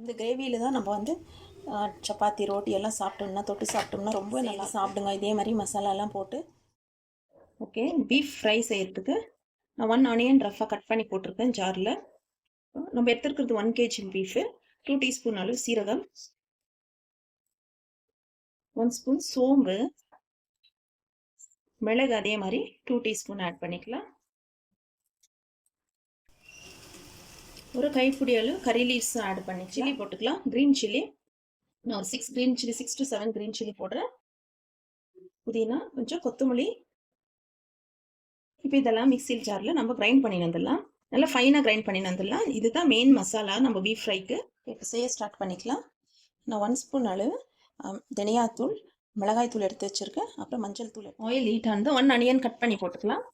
இந்த கிரேவியில் தான் நம்ம வந்து சப்பாத்தி ரோட்டி எல்லாம் சாப்பிட்டோம்னா தொட்டு சாப்பிட்டோம்னா ரொம்ப நல்லா சாப்பிடுங்க. இதே மாதிரி மசாலாலாம் போட்டு. ஓகே பீஃப் ஃப்ரை செய்யறதுக்கு நான் ஒன் ஆனியன் ரஃபாக கட் பண்ணி போட்டிருக்கேன் ஜாரில் நம்ம எடுத்துருக்கிறது one KG beef two teaspoon அளவு சீரகம். ஒன் ஸ்பூன் சோம்பு. மிளகு அதே மாதிரி டூ டீஸ்பூன் ஆட் பண்ணிக்கலாம். ஒரு கைப்பிடி அளவு கறி லீவ்ஸ் ஆட் பண்ணி சில்லி போட்டுக்கலாம். க்ரீன் சில்லி நான் ஒரு six green chilli six to seven green chilli போடுறேன். புதினா கொஞ்சம் கொத்தமல்லி. இப்போ இதெல்லாம் மிக்சியில் ஜாரில் நம்ம கிரைண்ட் பண்ணி வந்துடலாம். நல்லா ஃபைனாக கிரைண்ட் பண்ணி வந்துடலாம். இதுதான் மெயின் மசாலா நம்ம பீஃப் ஃப்ரைக்கு இப்போ செய்ய ஸ்டார்ட் பண்ணிக்கலாம். நான் ஒன் ஸ்பூன் அளவு தனியாத்தூள் மிளகாய் தூள் எடுத்து வச்சுருக்கேன். அப்புறம் மஞ்சள் தூள் ஆயில் ஹீட் ஆனது ஒன் அனியன் கட் பண்ணி போட்டுக்கலாம்.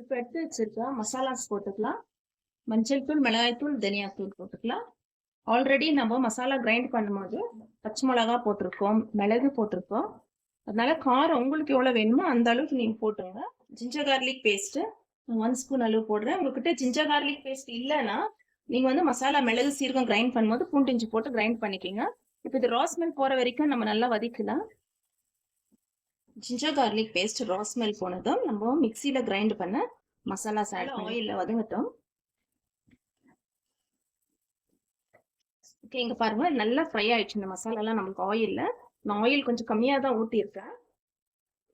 இப்போ எடுத்து வச்சிருக்க மசாலாஸ் போட்டுக்கலாம். மஞ்சள் தூள் மிளகாய் தூள் தனியாத்தூள் போட்டுக்கலாம். ஆல்ரெடி நம்ம மசாலா கிரைண்ட் பண்ணும்போது பச்சை மிளகா போட்டிருக்கோம் மிளகு போட்டிருக்கோம். அதனால காரம் உங்களுக்கு எவ்வளோ வேணுமோ அந்த அளவுக்கு நீங்கள் போட்டுருங்க. Ginger garlic paste one spoon அளவு போடுறேன். உங்ககிட்ட ஜிஞ்சர் கார்லிக் பேஸ்ட் இல்லைன்னா நீங்கள் வந்து மசாலா மிளகு சீரகம் கிரைண்ட் பண்ணும்போது பூண்டு இஞ்சி போட்டு கிரைண்ட் பண்ணிக்கிங்க. இப்போ இது ராஸ்மெல் போகிற வரைக்கும் நம்ம நல்லா வதக்கலாம் ginger garlic paste raw smell போனதும் நம்ம மிக்சியில் கிரைண்ட் பண்ண மசாலாஸ் ஆட் ஆயிலில் வதங்கட்டும். ஓகே இங்கே பாருங்க நல்லா ஃப்ரை ஆயிடுச்சு. இந்த மசாலாலாம் நம்மளுக்கு ஆயிலில் நான் ஆயில் கொஞ்சம் கம்மியாக தான் ஊற்றியிருக்கேன்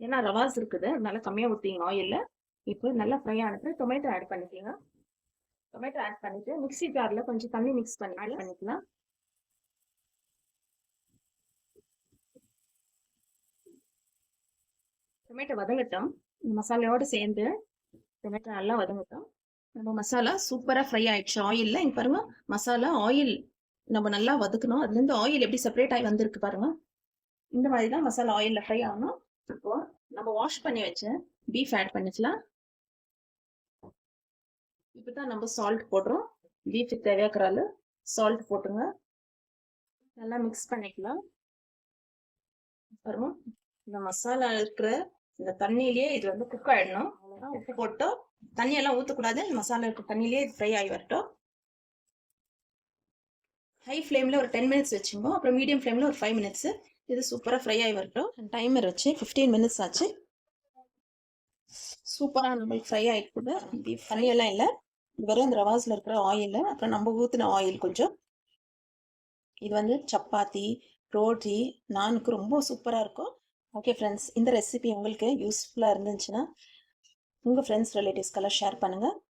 ஏன்னா ரவாஸ் இருக்குது. அதனால கம்மியாக ஊற்றிங்க ஆயிலில் இப்போ நல்லா ஃப்ரை ஆனது டொமேட்டோ ஆட் பண்ணிக்கோங்க. டொமேட்டோ ஆட் பண்ணிட்டு மிக்ஸி ஜாரில் கொஞ்சம் தண்ணி மிக்ஸ் பண்ணி ஆட் பண்ணிக்கலாம். டொமேட்டோ வதங்கட்டும். மசாலையோடு சேர்ந்து டொமேட்டோ நல்லா வதங்கட்டும். நம்ம மசாலா சூப்பராக ஃப்ரை ஆயிடுச்சு. ஆயிலில் இங்கே பாருங்க மசாலா ஆயில் நம்ம நல்லா வதக்கணும். அதுலேருந்து ஆயில் எப்படி செப்பரேட் ஆகி வந்திருக்கு பாருங்க. இந்த மாதிரி தான் மசாலா ஆயிலில் ஃப்ரை ஆகணும். இப்போ நம்ம வாஷ் பண்ணி வச்சு பீஃப் ஆட் பண்ணிக்கலாம். இப்போ தான் நம்ம சால்ட் போடுறோம். பீஃபுக்கு தேவையாக்கிற சால்ட் போட்டுருங்க நல்லா மிக்ஸ் பண்ணிக்கலாம். பாருங்க இந்த மசாலா இருக்கிற இந்த தண்ணியிலேயே இது வந்து குக் ஆயிடணும். உப்பு போட்டோம். தண்ணியெல்லாம் ஊற்றக்கூடாது மசாலா இருக்கிற தண்ணியிலேயே இது ஃப்ரை ஆகி வரட்டும். ஹை ஃப்ளேமில் ஒரு டென் மினிட்ஸ் வச்சுங்க. அப்புறம் மீடியம் ஃப்ளேமில் ஒரு ஃபைவ் மினிட்ஸ் இது சூப்பராக ஃப்ரை ஆகி வரட்டும். டைமர் வச்சு ஃபிஃப்டீன் மினிட்ஸ் ஆச்சு. சூப்பராக நம்மளுக்கு ஃப்ரை ஆகிட்டு பீஃப் தண்ணியெல்லாம் இல்லை. வெறும் இந்த ரவாஸில் இருக்கிற ஆயில் அப்புறம் நம்ம ஊற்றின ஆயில் கொஞ்சம். இது வந்து சப்பாத்தி ரோட்டி நானுக்கு ரொம்ப சூப்பராக இருக்கும். ஓகே ஃப்ரெண்ட்ஸ் இந்த ரெசிபி உங்களுக்கு யூஸ்ஃபுல்லாக இருந்துச்சுன்னா உங்கள் ஃப்ரெண்ட்ஸ் ரிலேட்டிவ்ஸ்க்கெல்லாம் ஷேர் பண்ணுங்கள்